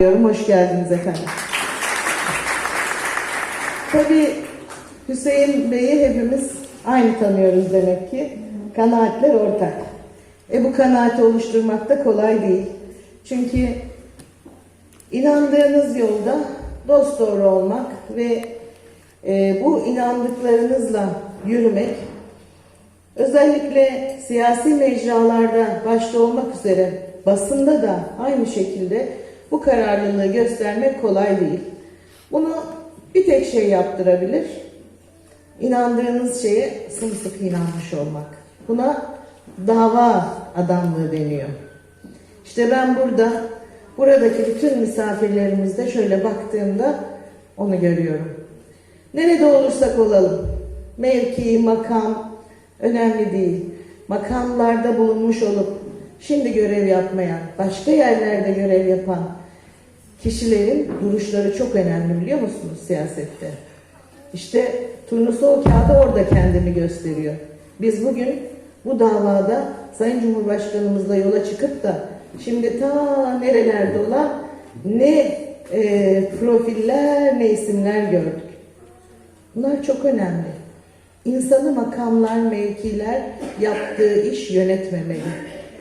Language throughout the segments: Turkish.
Diyorum, Hoş geldiniz efendim. Tabii Hüseyin Bey'i hepimiz aynı tanıyoruz demek ki. Kanaatler ortak. E bu kanaati oluşturmak da kolay değil. Çünkü inandığınız yolda dost doğru olmak ve e, bu inandıklarınızla yürümek özellikle siyasi mecralarda başta olmak üzere basında da aynı şekilde bu kararlılığı göstermek kolay değil. Bunu bir tek şey yaptırabilir. İnandığınız şeye sımsıkı inanmış olmak. Buna dava adamlığı deniyor. İşte ben burada, buradaki bütün misafirlerimizde şöyle baktığımda onu görüyorum. Nerede olursak olalım, mevki, makam önemli değil. Makamlarda bulunmuş olup şimdi görev yapmayan, başka yerlerde görev yapan kişilerin duruşları çok önemli biliyor musunuz siyasette? İşte turnusol kağıdı orada kendini gösteriyor. Biz bugün bu davada Sayın Cumhurbaşkanımızla yola çıkıp da şimdi ta nerelerde olan ne e, profiller ne isimler gördük. Bunlar çok önemli. İnsanı makamlar, mevkiler yaptığı iş yönetmemeli.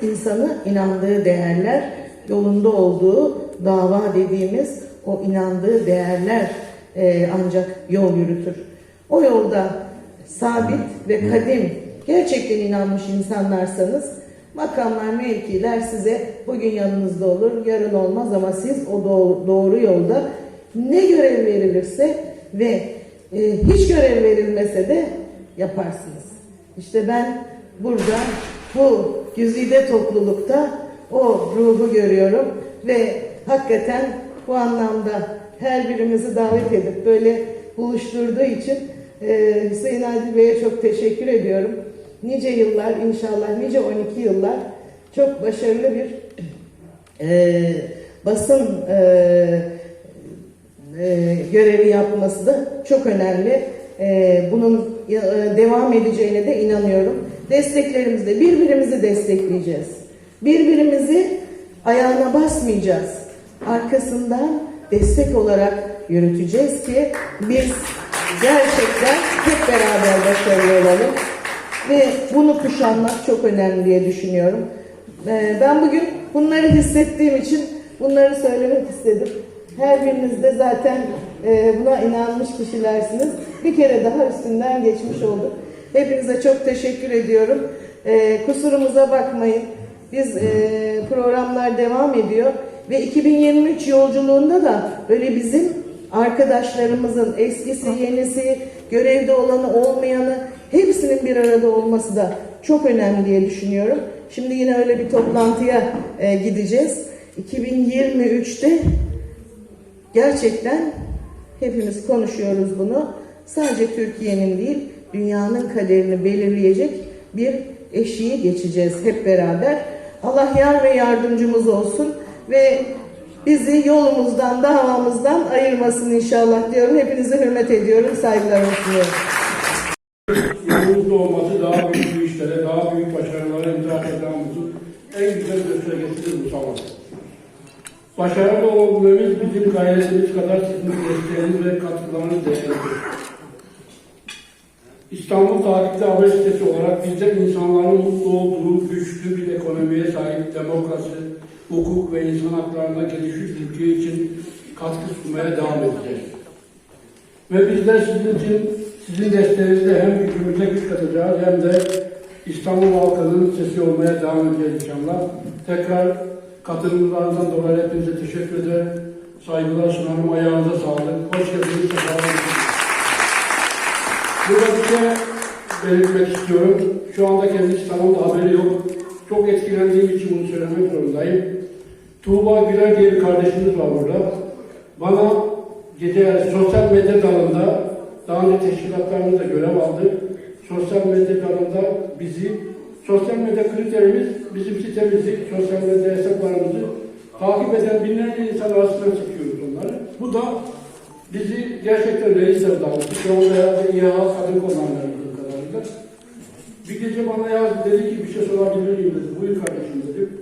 İnsanı inandığı değerler yolunda olduğu dava dediğimiz o inandığı değerler e, ancak yol yürütür. O yolda sabit ve kadim gerçekten inanmış insanlarsanız makamlar, mevkiler size bugün yanınızda olur, yarın olmaz ama siz o doğ- doğru yolda ne görev verilirse ve e, hiç görev verilmese de yaparsınız. İşte ben burada bu güzide toplulukta o ruhu görüyorum ve hakikaten bu anlamda her birimizi davet edip böyle buluşturduğu için e, Hüseyin Adil Bey'e çok teşekkür ediyorum. Nice yıllar inşallah nice 12 yıllar çok başarılı bir e, basın e, e, görevi yapması da çok önemli. E, bunun e, devam edeceğine de inanıyorum. Desteklerimizle birbirimizi destekleyeceğiz. Birbirimizi ayağına basmayacağız. Arkasından destek olarak yürüteceğiz ki biz gerçekten hep beraber başarılı olalım. Ve bunu kuşanmak çok önemli diye düşünüyorum. Ee, Ben bugün bunları hissettiğim için bunları söylemek istedim. Her biriniz de zaten e, buna inanmış kişilersiniz. Bir kere daha üstünden geçmiş olduk. Hepinize çok teşekkür ediyorum. Ee, Kusurumuza bakmayın. Biz e, programlar devam ediyor ve 2023 yolculuğunda da böyle bizim arkadaşlarımızın eskisi, yenisi, görevde olanı, olmayanı hepsinin bir arada olması da çok önemli diye düşünüyorum. Şimdi yine öyle bir toplantıya e, gideceğiz. 2023'te gerçekten hepimiz konuşuyoruz bunu. Sadece Türkiye'nin değil, dünyanın kaderini belirleyecek bir eşiği geçeceğiz hep beraber. Allah yar ve yardımcımız olsun ve bizi yolumuzdan, davamızdan ayırmasın inşallah diyorum. Hepinize hürmet ediyorum, saygılarımı sunuyorum. Yolumuzda olması daha büyük işlere, daha büyük başarılara imza atacağımızın en güzel göstergesidir bu savaş. Başarılı olabilmemiz bizim gayretimiz kadar sizin desteğiniz ve katkılarınız değerlidir. İstanbul Tarihli Haber Sitesi olarak bizler insanların mutlu olduğu güçlü bir ekonomiye sahip demokrasi, hukuk ve insan haklarına gelişmiş ülke için katkı sunmaya devam edeceğiz. Ve bizler sizin için, sizin desteğinizle hem gücümüze güç katacağız hem de İstanbul halkının sesi olmaya devam edeceğiz inşallah. Tekrar katılımlarınızdan dolayı hepinize teşekkür ederim. Saygılar sunarım. Ayağınıza sağlık. Hoş geldiniz. sefa geldiniz. Burada bir şey belirtmek istiyorum. Şu anda kendi İstanbul'da haberi yok. Çok etkilendiğim için bunu söylemek zorundayım. Tuğba Güler diye bir kardeşimiz var burada. Bana gece sosyal medya dalında daha önce teşkilatlarımızda görev aldı. Sosyal medya dalında bizi, sosyal medya kriterimiz bizim sitemizi, sosyal medya hesaplarımızı takip eden binlerce insan arasından seçiyoruz onları. Bu da bizi gerçekten reis. Şu anda herhalde İHA kadın bildiğim kadarıyla. Bir gece bana yazdı, dedi ki bir şey sorabilir miyim dedi. Buyur kardeşim dedim.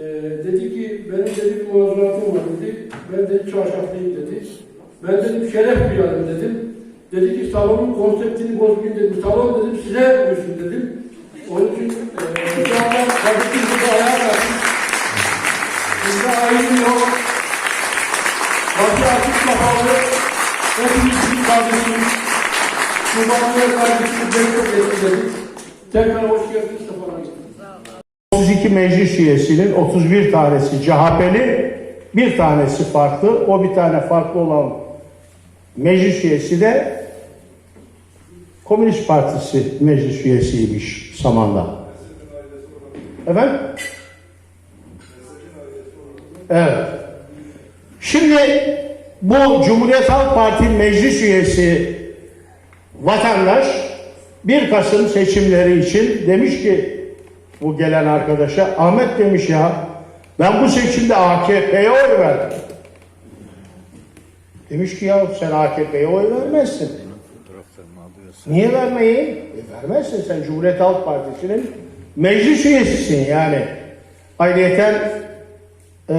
Ee, dedi ki benim dedi bir var dedi. Ben dedi çarşaflıyım dedi. Ben dedim şeref duyarım dedim. Dedi ki salonun konseptini bozmayın dedim. Salon dedim size uysun dedim. Onun için eee şu anda kardeşim burada ayağa kalkmış. Burada ayrım yok. Başı açık kapalı. Hepimiz bir kardeşimiz. Kurbanlığa kardeşimiz beni çok etkiledik. Tekrar hoş geldiniz. 32 meclis üyesinin 31 tanesi CHP'li, bir tanesi farklı. O bir tane farklı olan meclis üyesi de Komünist Partisi meclis üyesiymiş Saman'da. Efendim? Evet. Şimdi bu Cumhuriyet Halk Parti meclis üyesi vatandaş 1 Kasım seçimleri için demiş ki bu gelen arkadaşa Ahmet demiş ya ben bu seçimde AKP'ye oy verdim. Demiş ki ya sen AKP'ye oy vermezsin. Niye vermeyeyim? E vermezsin sen Cumhuriyet Halk Partisi'nin meclis üyesisin yani. Ayrıyeten e,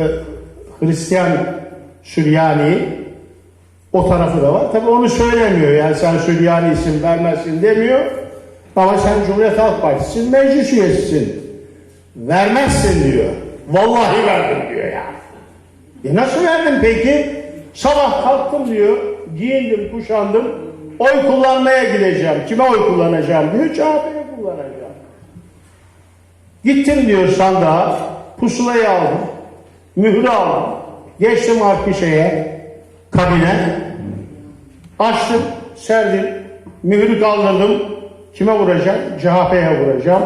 Hristiyan Süryani o tarafı da var. Tabii onu söylemiyor. Yani sen Süryanisin vermezsin demiyor. Ama sen Cumhuriyet Halk Partisi'nin meclis üyesisin. Vermezsin diyor. Vallahi verdim diyor ya. E nasıl verdim peki? Sabah kalktım diyor. Giyindim, kuşandım. Oy kullanmaya gideceğim. Kime oy kullanacağım diyor. CHP'ye kullanacağım. Gittim diyor sandığa. Pusulayı aldım. Mührü aldım. Geçtim arka şeye. Kabine. Açtım, serdim, mührü kaldırdım. Kime vuracağım? CHP'ye vuracağım.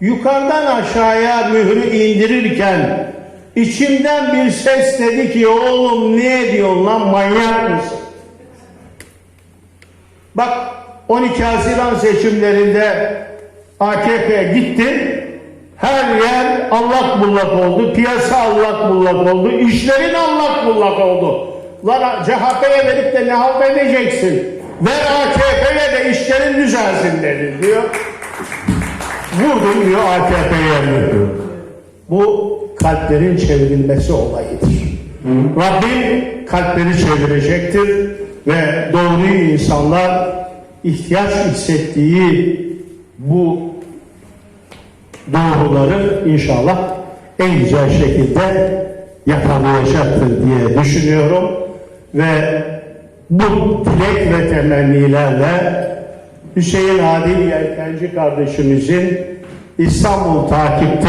Yukarıdan aşağıya mührü indirirken içimden bir ses dedi ki oğlum ne ediyorsun lan manyak mısın? Bak 12 Haziran seçimlerinde AKP gitti. Her yer allak bullak oldu. Piyasa allak bullak oldu. işlerin allak bullak oldu. Lan CHP'ye verip de ne halt edeceksin? Ver AKP'ye de işlerin düzelsin dedi diyor. Vurdum diyor AKP'ye diyor. Bu kalplerin çevrilmesi olayıdır. Rabbim kalpleri çevirecektir ve doğru insanlar ihtiyaç hissettiği bu doğruları inşallah en güzel şekilde yakalayacaktır diye düşünüyorum ve bu dilek ve temennilerle Hüseyin Adil Yelkenci kardeşimizin İstanbul Takip'te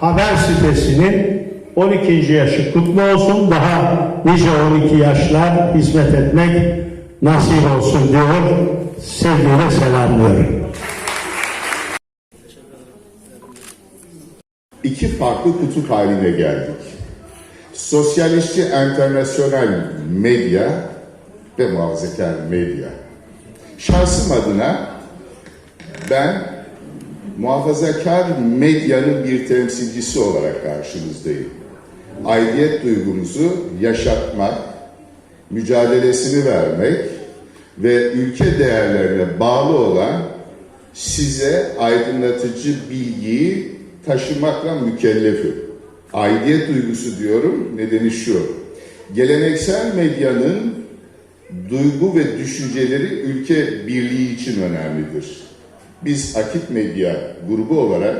haber sitesinin 12. yaşı kutlu olsun. Daha nice 12 yaşlar hizmet etmek nasip olsun diyor. Sevgiyle selamlıyorum. iki farklı kutup haline geldik. Sosyalistçi enternasyonel medya ve muhafazakar medya. Şahsım adına ben muhafazakar medyanın bir temsilcisi olarak karşınızdayım. Aidiyet duygumuzu yaşatmak, mücadelesini vermek ve ülke değerlerine bağlı olan size aydınlatıcı bilgiyi taşımakla mükellefim. Aidiyet duygusu diyorum, nedeni şu. Geleneksel medyanın duygu ve düşünceleri ülke birliği için önemlidir. Biz Akit Medya grubu olarak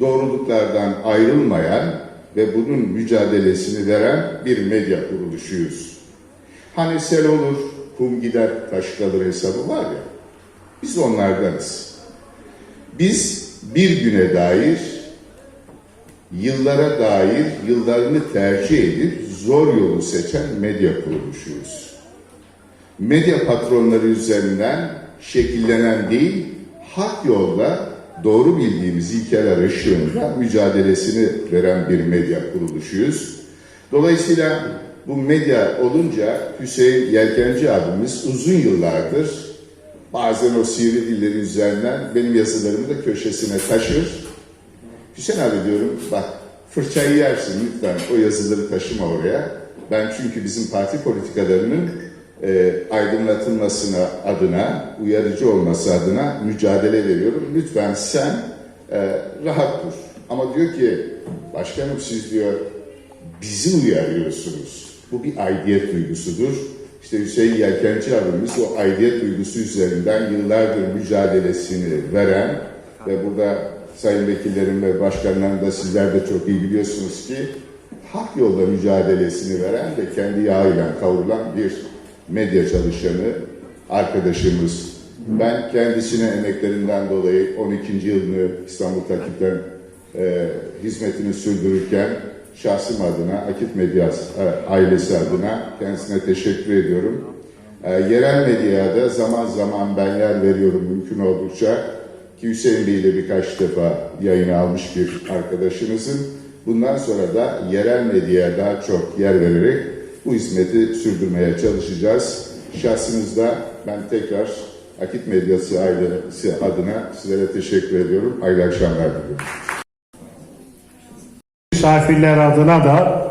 doğruluklardan ayrılmayan ve bunun mücadelesini veren bir medya kuruluşuyuz. Hani sel olur, kum gider, taş kalır hesabı var ya, biz onlardanız. Biz bir güne dair, yıllara dair yıllarını tercih edip zor yolu seçen medya kuruluşuyuz. Medya patronları üzerinden şekillenen değil, hak yolda doğru bildiğimiz ilkeler ışığında mücadelesini veren bir medya kuruluşuyuz. Dolayısıyla bu medya olunca Hüseyin Yelkenci abimiz uzun yıllardır bazen o sivri dilleri üzerinden benim yazılarımı da köşesine taşır. Hüseyin abi diyorum bak fırçayı yersin lütfen o yazıları taşıma oraya. Ben çünkü bizim parti politikalarının e, aydınlatılmasına adına, uyarıcı olması adına mücadele veriyorum. Lütfen sen e, rahat dur. Ama diyor ki başkanım siz diyor bizi uyarıyorsunuz. Bu bir aidiyet duygusudur. İşte Hüseyin Yelkenci abimiz o aidiyet duygusu üzerinden yıllardır mücadelesini veren ve burada sayın vekillerim ve başkanlarım da sizler de çok iyi biliyorsunuz ki hak yolda mücadelesini veren ve kendi yağıyla kavrulan bir medya çalışanı arkadaşımız. Ben kendisine emeklerinden dolayı 12. yılını İstanbul Takip'ten e, hizmetini sürdürürken şahsım adına, Akit Medya e, ailesi adına kendisine teşekkür ediyorum. E, yerel medyada zaman zaman ben yer veriyorum mümkün oldukça ki Hüseyin Bey ile birkaç defa yayına almış bir arkadaşımızın. Bundan sonra da yerel medyaya daha çok yer vererek bu hizmeti sürdürmeye çalışacağız. Şahsınızda ben tekrar Akit Medyası ailesi adına sizlere teşekkür ediyorum. Hayırlı akşamlar diliyorum. Misafirler adına da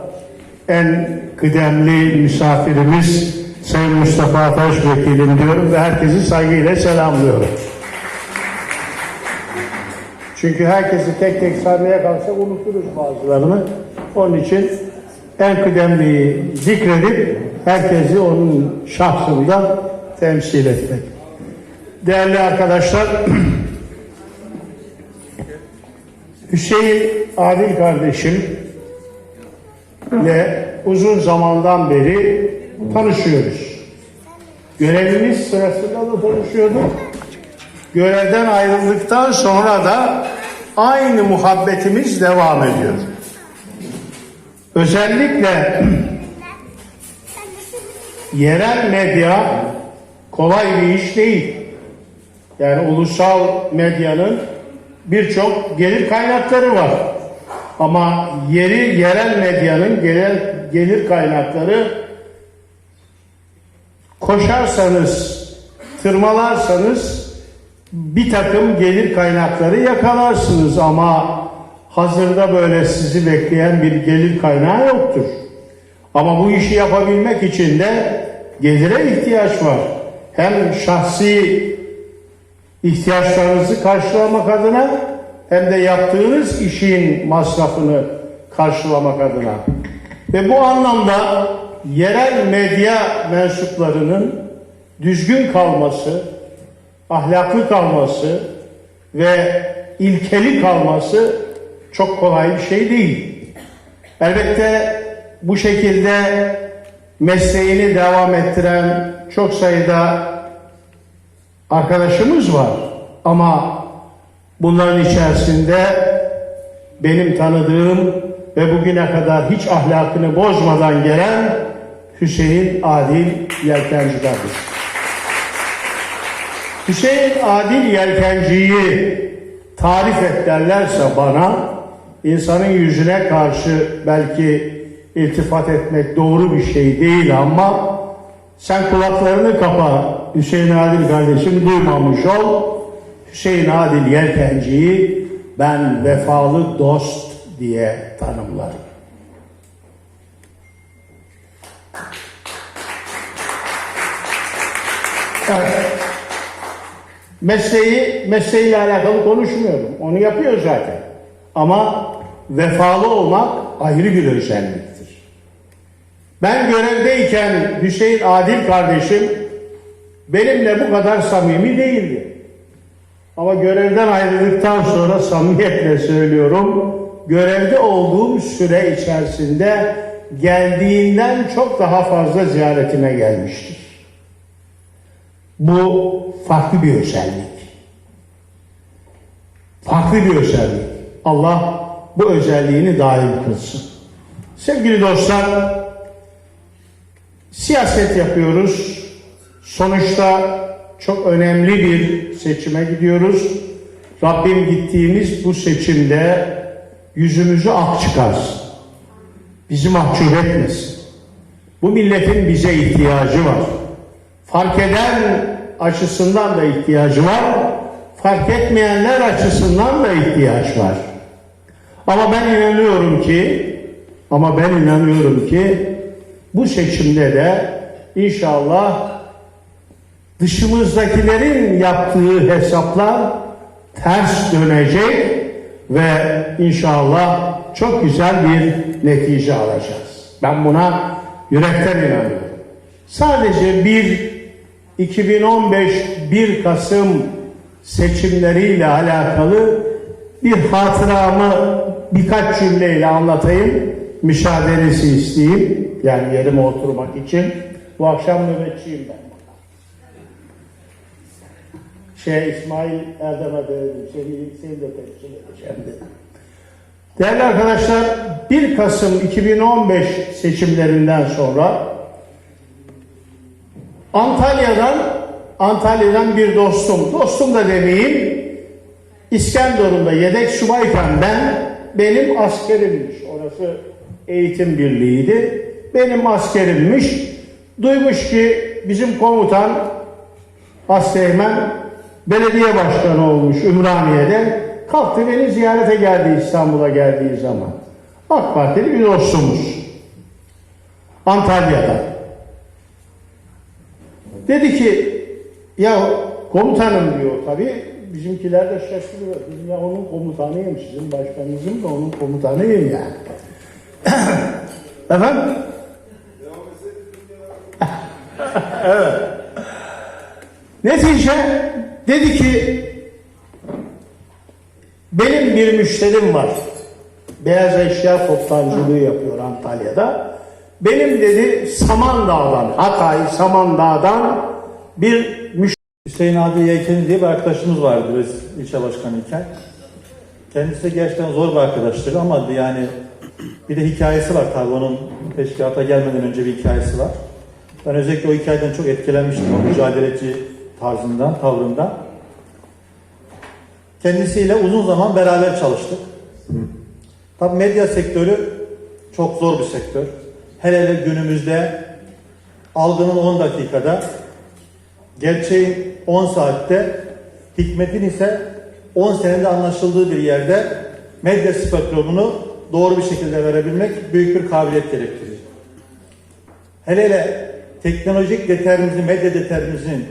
en kıdemli misafirimiz Sayın Mustafa Taş Vekilim diyorum ve herkesi saygıyla selamlıyorum. Çünkü herkesi tek tek saymaya kalksak unuturuz bazılarını. Onun için en kıdemliyi zikredip herkesi onun şahsında temsil etmek. Değerli arkadaşlar, Hüseyin Adil kardeşim ile uzun zamandan beri tanışıyoruz. Görevimiz sırasında da tanışıyorduk. Görevden ayrıldıktan sonra da aynı muhabbetimiz devam ediyor. Özellikle yerel medya kolay bir iş değil. Yani ulusal medyanın birçok gelir kaynakları var. Ama yeri yerel medyanın gelir, gelir kaynakları koşarsanız, tırmalarsanız bir takım gelir kaynakları yakalarsınız ama hazırda böyle sizi bekleyen bir gelir kaynağı yoktur. Ama bu işi yapabilmek için de gelire ihtiyaç var. Hem şahsi ihtiyaçlarınızı karşılamak adına hem de yaptığınız işin masrafını karşılamak adına. Ve bu anlamda yerel medya mensuplarının düzgün kalması, ahlaklı kalması ve ilkeli kalması çok kolay bir şey değil. Elbette bu şekilde mesleğini devam ettiren çok sayıda arkadaşımız var. Ama bunların içerisinde benim tanıdığım ve bugüne kadar hiç ahlakını bozmadan gelen Hüseyin Adil Yelkenci kardeşim. Hüseyin Adil Yelkenci'yi tarif et derlerse bana insanın yüzüne karşı belki iltifat etmek doğru bir şey değil ama sen kulaklarını kapa Hüseyin Adil kardeşim duymamış ol. Hüseyin Adil Yelkenci'yi ben vefalı dost diye tanımlarım. Evet. Mesleği, mesleğiyle alakalı konuşmuyorum. Onu yapıyor zaten. Ama vefalı olmak ayrı bir özelliktir. Ben görevdeyken Hüseyin Adil kardeşim benimle bu kadar samimi değildi. Ama görevden ayrıldıktan sonra samimiyetle söylüyorum, görevde olduğum süre içerisinde geldiğinden çok daha fazla ziyaretime gelmiştir. Bu farklı bir özellik. Farklı bir özellik. Allah bu özelliğini daim kılsın. Sevgili dostlar, siyaset yapıyoruz. Sonuçta çok önemli bir seçime gidiyoruz. Rabbim gittiğimiz bu seçimde yüzümüzü ak çıkarsın. Bizi mahcup etmesin. Bu milletin bize ihtiyacı var. Fark eden açısından da ihtiyacı var. Fark etmeyenler açısından da ihtiyaç var. Ama ben inanıyorum ki ama ben inanıyorum ki bu seçimde de inşallah dışımızdakilerin yaptığı hesaplar ters dönecek ve inşallah çok güzel bir netice alacağız. Ben buna yürekten inanıyorum. Sadece bir 2015 1 Kasım seçimleriyle alakalı bir hatıramı birkaç cümleyle anlatayım. Müsaadenizi isteyeyim. Yani yerime oturmak için. Bu akşam nöbetçiyim ben. Şey İsmail Erdem'e de seni, seni de temsil edeceğim dedim. Değerli arkadaşlar 1 Kasım 2015 seçimlerinden sonra Antalya'dan Antalya'dan bir dostum, dostum da demeyeyim, İskenderun'da yedek subayken ben, benim askerimmiş. Orası eğitim birliğiydi. Benim askerimmiş. Duymuş ki bizim komutan Asteğmen belediye başkanı olmuş Ümraniye'de. Kalktı beni ziyarete geldi İstanbul'a geldiği zaman. AK Partili bir dostumuz. Antalya'da. Dedi ki ya komutanım diyor tabi bizimkiler de şaşırıyor. Dedim ya onun komutanıyım sizin başkanınızın da onun komutanıyım yani. Efendim? evet. Netice dedi ki benim bir müşterim var. Beyaz eşya toptancılığı yapıyor Antalya'da. Benim dedi Samandağ'dan, Hatay Samandağ'dan bir müşterim Hüseyin Adi Yelkeni diye bir arkadaşımız vardı biz ilçe başkanıyken. Kendisi de gerçekten zor bir arkadaştır ama yani bir de hikayesi var tabii onun teşkilata gelmeden önce bir hikayesi var. Ben özellikle o hikayeden çok etkilenmiştim o mücadeleci tarzından, tavrından. Kendisiyle uzun zaman beraber çalıştık. Tabii medya sektörü çok zor bir sektör. Hele hele günümüzde algının 10 dakikada Gerçeğin 10 saatte, hikmetin ise 10 senede anlaşıldığı bir yerde medya spektrumunu doğru bir şekilde verebilmek büyük bir kabiliyet gerektiriyor. Hele hele teknolojik determinizm, medya determinizmin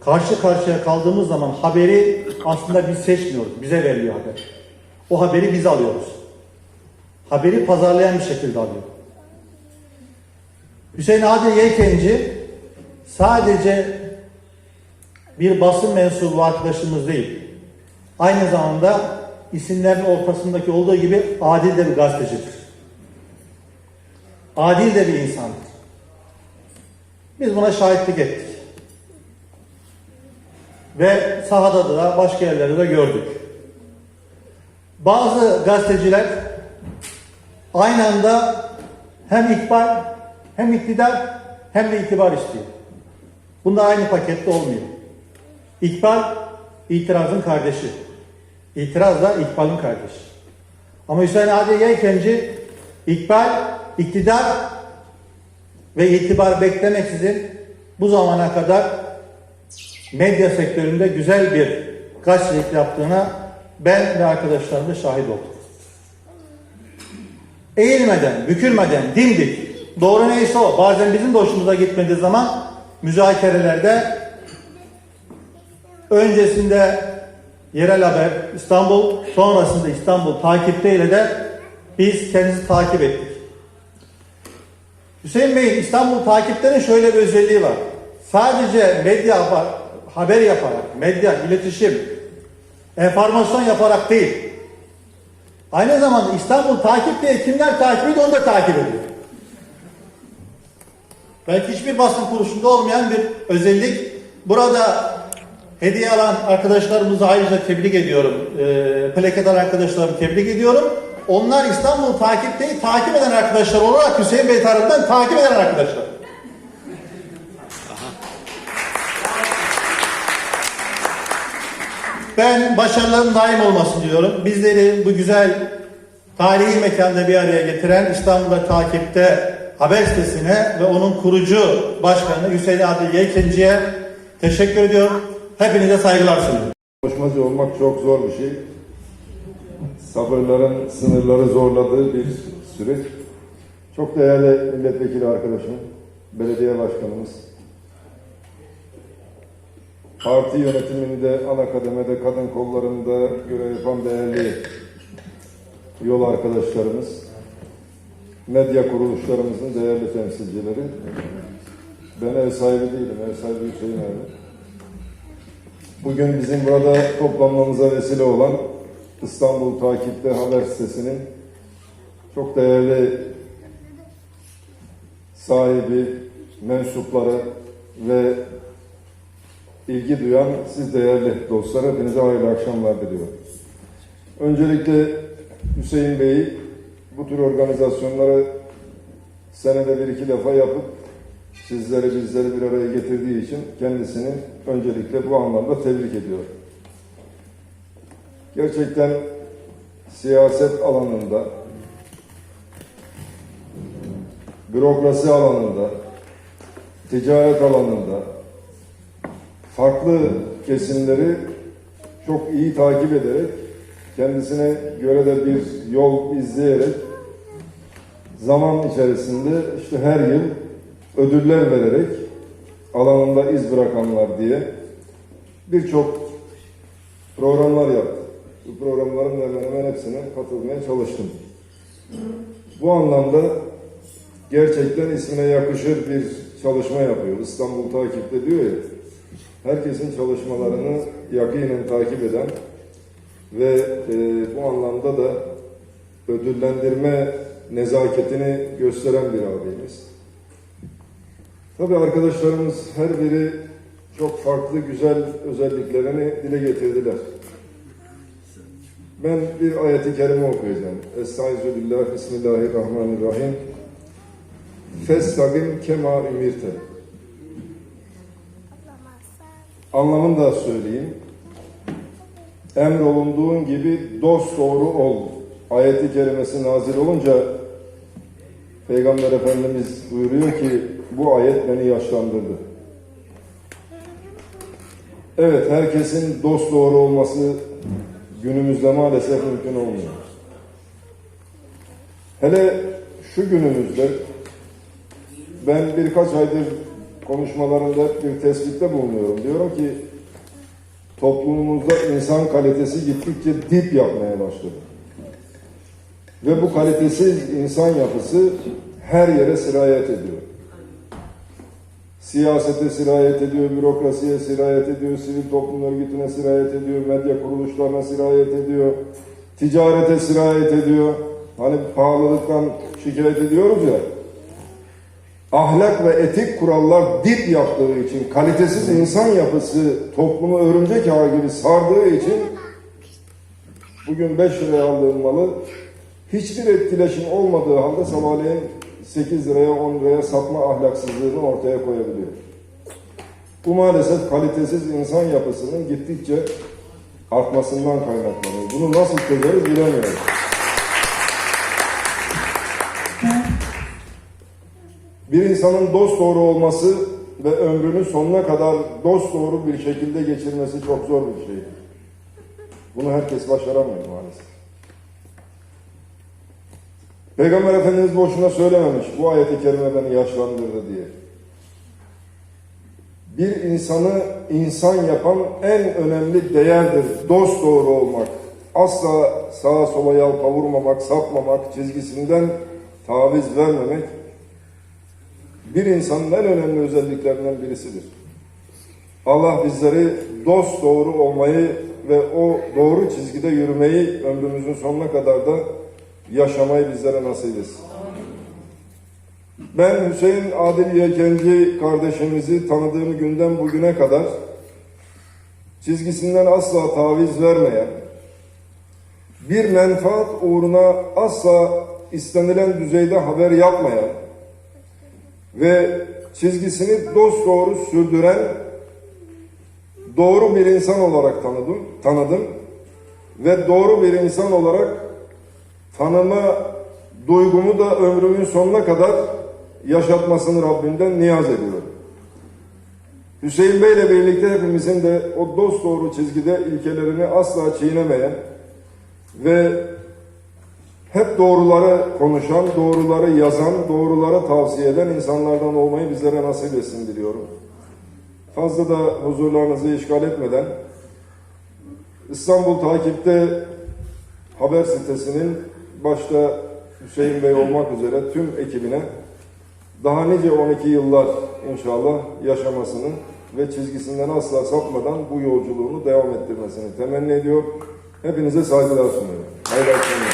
karşı karşıya kaldığımız zaman haberi aslında biz seçmiyoruz, bize veriliyor haber. O haberi biz alıyoruz. Haberi pazarlayan bir şekilde alıyor. Hüseyin Adil Yelkenci sadece bir basın mensubu arkadaşımız değil. Aynı zamanda isimlerin ortasındaki olduğu gibi adil de bir gazetecidir. Adil de bir insandır. Biz buna şahitlik ettik. Ve sahada da başka yerlerde de gördük. Bazı gazeteciler aynı anda hem ikbal hem iktidar hem de itibar istiyor. Bunda aynı pakette olmuyor. İkbal itirazın kardeşi. İtiraz da İkbal'ın kardeşi. Ama Hüseyin Adi Yelkenci İkbal, iktidar ve itibar beklemeksizin bu zamana kadar medya sektöründe güzel bir gazetecilik yaptığına ben ve arkadaşlarım da şahit olduk. Eğilmeden, bükülmeden, dimdik, doğru neyse o, bazen bizim de hoşumuza gitmediği zaman müzakerelerde öncesinde yerel haber İstanbul, sonrasında İstanbul takipte ile de biz kendimizi takip ettik. Hüseyin Bey'in İstanbul takiplerinin şöyle bir özelliği var. Sadece medya haber yaparak, medya, iletişim, enformasyon yaparak değil. Aynı zamanda İstanbul takip diye kimler takip ediyor onu da takip ediyor. Belki hiçbir basın kuruluşunda olmayan bir özellik. Burada hediye alan arkadaşlarımızı ayrıca tebrik ediyorum. E, plaket alan arkadaşlarımı tebrik ediyorum. Onlar İstanbul takip değil, takip eden arkadaşlar olarak Hüseyin Bey tarafından takip eden arkadaşlar. Ben başarıların daim olmasın diyorum. Bizleri bu güzel tarihi mekanda bir araya getiren İstanbul'da takipte haber sitesine ve onun kurucu başkanı Hüseyin Adil Yelkenci'ye teşekkür ediyorum. Hepinize saygılar sunuyorum. Konuşmacı olmak çok zor bir şey. Sabırların sınırları zorladığı bir süreç. Çok değerli milletvekili arkadaşım, belediye başkanımız, parti yönetiminde, ana kademede, kadın kollarında görev yapan değerli yol arkadaşlarımız, medya kuruluşlarımızın değerli temsilcileri. Ben ev sahibi değilim, ev sahibi Hüseyin abi. Bugün bizim burada toplanmamıza vesile olan İstanbul Takip'te haber sitesinin çok değerli sahibi, mensupları ve ilgi duyan siz değerli dostlar hepinize hayırlı akşamlar diliyorum. Öncelikle Hüseyin Bey'i bu tür organizasyonları senede bir iki defa yapıp sizleri bizleri bir araya getirdiği için kendisini öncelikle bu anlamda tebrik ediyorum. Gerçekten siyaset alanında, bürokrasi alanında, ticaret alanında farklı kesimleri çok iyi takip ederek kendisine göre de bir yol izleyerek zaman içerisinde işte her yıl ödüller vererek alanında iz bırakanlar diye birçok programlar yaptı. Bu programların hemen hemen hepsine katılmaya çalıştım. Bu anlamda gerçekten ismine yakışır bir çalışma yapıyor. İstanbul takipte diyor ya, herkesin çalışmalarını yakinen takip eden ve e, bu anlamda da ödüllendirme nezaketini gösteren bir abimiz. Tabii arkadaşlarımız her biri çok farklı güzel özelliklerini dile getirdiler. Ben bir ayeti kerime okuyacağım. Estağfirullah, Bismillahirrahmanirrahim. Festagim kema ümirte. Anlamını da söyleyeyim. Emrolunduğun gibi dost doğru ol. Ayeti kerimesi nazil olunca Peygamber Efendimiz buyuruyor ki bu ayet beni yaşlandırdı. Evet herkesin dost doğru olması günümüzde maalesef mümkün olmuyor. Hele şu günümüzde ben birkaç aydır konuşmalarında bir tespitte bulunuyorum. Diyorum ki toplumumuzda insan kalitesi gittikçe dip yapmaya başladı. Ve bu kalitesiz insan yapısı her yere sirayet ediyor. Siyasete sirayet ediyor, bürokrasiye sirayet ediyor, sivil toplum örgütüne sirayet ediyor, medya kuruluşlarına sirayet ediyor, ticarete sirayet ediyor. Hani pahalılıktan şikayet ediyoruz ya. Ahlak ve etik kurallar dip yaptığı için, kalitesiz insan yapısı toplumu örümcek ağı gibi sardığı için bugün 5 liraya aldığım malı hiçbir etkileşim olmadığı halde sabahleyin 8 liraya 10 liraya satma ahlaksızlığını ortaya koyabiliyor. Bu maalesef kalitesiz insan yapısının gittikçe artmasından kaynaklanıyor. Bunu nasıl çözeriz bilemiyorum. Bir insanın dost doğru olması ve ömrünün sonuna kadar dost doğru bir şekilde geçirmesi çok zor bir şey. Bunu herkes başaramıyor maalesef. Peygamber Efendimiz boşuna söylememiş bu ayeti kerime beni yaşlandırdı diye. Bir insanı insan yapan en önemli değerdir dost doğru olmak. Asla sağa sola yalpa vurmamak, sapmamak, çizgisinden taviz vermemek bir insanın en önemli özelliklerinden birisidir. Allah bizleri dost doğru olmayı ve o doğru çizgide yürümeyi ömrümüzün sonuna kadar da yaşamayı bizlere nasip etsin. Ben Hüseyin Adil Yelkenci kardeşimizi tanıdığım günden bugüne kadar çizgisinden asla taviz vermeyen, bir menfaat uğruna asla istenilen düzeyde haber yapmayan ve çizgisini dost doğru sürdüren doğru bir insan olarak tanıdım, tanıdım ve doğru bir insan olarak tanıma duygumu da ömrümün sonuna kadar yaşatmasını Rabbimden niyaz ediyorum. Hüseyin Bey ile birlikte hepimizin de o dost doğru çizgide ilkelerini asla çiğnemeyen ve hep doğruları konuşan, doğruları yazan, doğruları tavsiye eden insanlardan olmayı bizlere nasip etsin diliyorum. Fazla da huzurlarınızı işgal etmeden İstanbul Takip'te haber sitesinin başta Hüseyin Bey olmak üzere tüm ekibine daha nice 12 yıllar inşallah yaşamasını ve çizgisinden asla sapmadan bu yolculuğunu devam ettirmesini temenni ediyor. Hepinize saygılar sunuyorum. Hayırlı akşamlar.